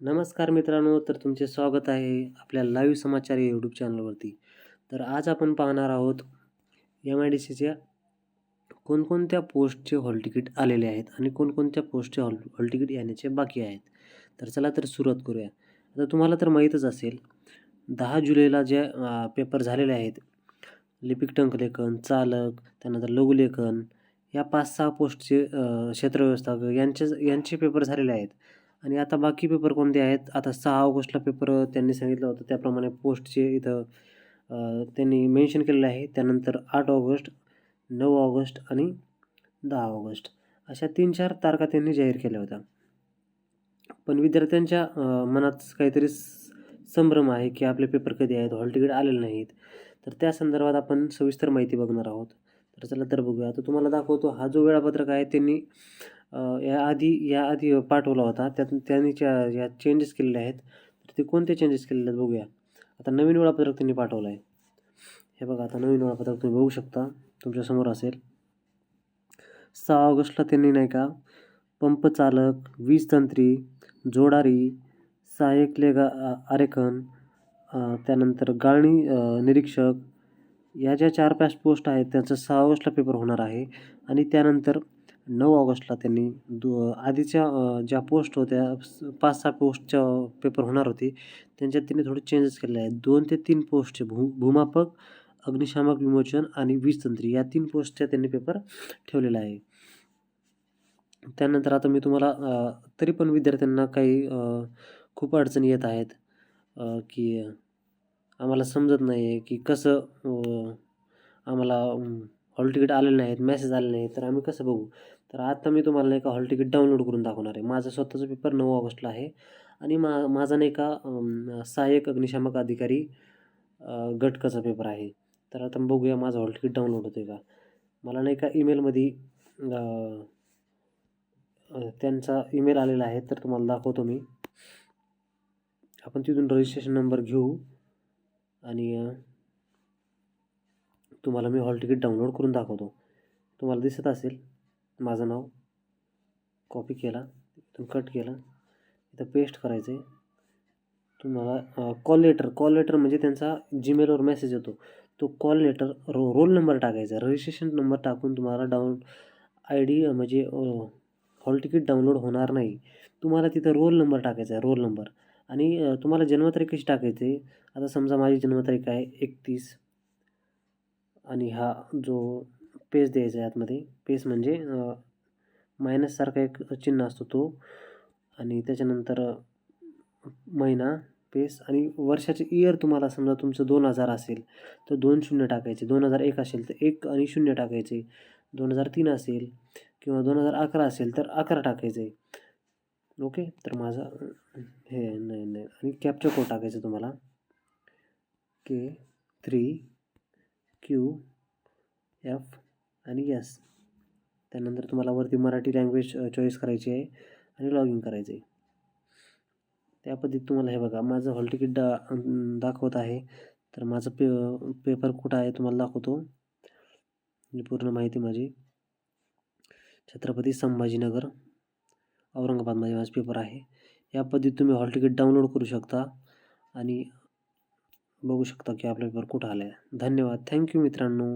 नमस्कार मित्रांनो तर तुमचे स्वागत आहे आपल्या लाईव्ह समाचार या यूट्यूब चॅनलवरती तर आज आपण पाहणार आहोत एम आय डी सीच्या कोणकोणत्या पोस्टचे हॉल तिकीट आलेले आहेत आणि कोणकोणत्या पोस्टचे हॉल हॉल तिकीट येण्याचे बाकी आहेत. तर चला तर सुरुवात करूया. आता तुम्हाला तर माहीतच असेल दहा जुलैला जे पेपर झालेले आहेत लिपिक टंकलेखन चालक त्यानंतर लघुलेखन या पाच सहा पोस्टचे क्षेत्रव्यवस्थापक क्षेत्र यांचे यांचे पेपर झालेले आहेत. आणि आता बाकी पेपर कोणते आहेत? आता सहा ऑगस्टला पेपर त्यांनी सांगितलं होतं. त्याप्रमाणे पोस्टचे इथं त्यांनी मेन्शन केलेलं आहे. त्यानंतर आठ ऑगस्ट नऊ ऑगस्ट आणि दहा ऑगस्ट. अशा तीन चार तारखा त्यांनी जाहीर केल्या होत्या. पण विद्यार्थ्यांच्या मनात काहीतरी स- संभ्रम आहे की आपले पेपर कधी आहेत? हॉल तिकीट आलेले नाहीत. तर त्या संदर्भात आपण सविस्तर माहिती बघणार आहोत. तर चला तर बघूया. आता तुम्हाला दाखवतो हा जो वेळापत्रक आहे त्यांनी अ, याआधी याआधी पाठवला होता. त्यात त्यांनी च्या या चेंजेस केलेले आहेत तर ते कोणते चेंजेस केलेले आहेत बघूया. आता नवीन वेळापत्रक त्यांनी पाठवलं आहे. हे बघा आता नवीन वेळापत्रक तुम्ही बघू शकता. तुमच्यासमोर असेल. सहा ऑगस्टला त्यांनी नाही का पंप चालक वीज तंत्री जोडारी सहाय्यक लेगा आरेखन त्यानंतर गाळणी निरीक्षक या ज्या चार पाच पोस्ट आहेत त्यांचा सहा ऑगस्टला पेपर होणार आहे. आणि त्यानंतर नऊ ऑगस्टला त्यांनी दो आधीच्या ज्या पोस्ट होत्या पाच सहा पोस्टच्या पेपर होणार होते त्यांच्यात त्यांनी थोडे चेंजेस केले आहेत. दोन ते तीन पोस्टचे भू भूमापक अग्निशामक विमोचन आणि वीज तंत्री या तीन पोस्टच्या त्यांनी पेपर ठेवलेला आहे. त्यानंतर आता मी तुम्हाला तरी पण विद्यार्थ्यांना काही खूप अडचणी येत आहेत की आम्हाला समजत नाही आहे की कसं आम्हाला हॉल तिकीट आलेलं नाहीत मेसेज आले नाहीत तर आम्ही कसं बघू? तर आता मी तुम्हाला नाही का हॉल तिकीट डाउनलोड करून दाखवणार आहे. माझा स्वतःचा पेपर नऊ ऑगस्टला आहे. आणि मा माझा नाही का सहाय्यक अग्निशामक अधिकारी गटकाचा पेपर आहे. तर आता बघूया माझं हॉल तिकीट डाउनलोड होतं आहे का? मला नाही का ईमेलमध्ये त्यांचा ईमेल आलेला आहे तर तुम्हाला दाखवतो मी. आपण तिथून रजिस्ट्रेशन नंबर घेऊ. आणि तुम्हाला मी हॉल तिकीट डाउनलोड करून दाखवतो. तुम्हाला दिसत असेल माझं नाव कॉपी केला इथून कट केला. इथं पेस्ट करायचं आहे तुम्हाला कॉल लेटर कॉल लेटर म्हणजे त्यांचा जीमेलवर मेसेज येतो. तो कॉल लेटर रो रोल नंबर टाकायचा. रजिस्ट्रेशन नंबर टाकून तुम्हाला डाऊन आय डी म्हणजे हॉल तिकीट डाउनलोड होणार नाही. तुम्हाला तिथं रोल नंबर टाकायचा आहे रोल नंबर आणि तुम्हाला जन्मतारीख कशी टाकायची? आहे आता समजा माझी जन्मतारीख आहे एकतीस. आणि हा जो पेज द्यायचा आहे आतमध्ये पेज म्हणजे मायनससारखा एक चिन्ह असतो तो. आणि त्याच्यानंतर महिना पेस आणि वर्षाचे इयर तुम्हाला समजा तुमचं दोन हजार असेल तर दोन शून्य टाकायचे. दोन हजार एक असेल तर एक आणि शून्य टाकायचे. दोन हजार तीन असेल किंवा दोन हजार अकरा असेल तर अकरा टाकायचे. ओके? तर माझा हे नाही नाही. आणि कॅप्चर कोड टाकायचं तुम्हाला. के थ्री क्यू एफ आणि यस त्यानंतर तुम्हाला वरती मराठी लँग्वेज चॉईस करायची आहे आणि लॉग इन करायचं आहे. त्या पद्धतीत तुम्हाला हे बघा माझं हॉल तिकीट डा दाखवत आहे. तर माझं पे पेपर कुठं आहे तुम्हाला दाखवतो. पूर्ण माहिती माझी. छत्रपती संभाजीनगर औरंगाबादमध्ये माझा पेपर आहे. या पद्धतीत तुम्ही हॉल तिकीट डाउनलोड करू शकता आणि बघू शकता की आपल्या पेपर कुठं आला आहे धन्यवाद थँक्यू मित्रांनो.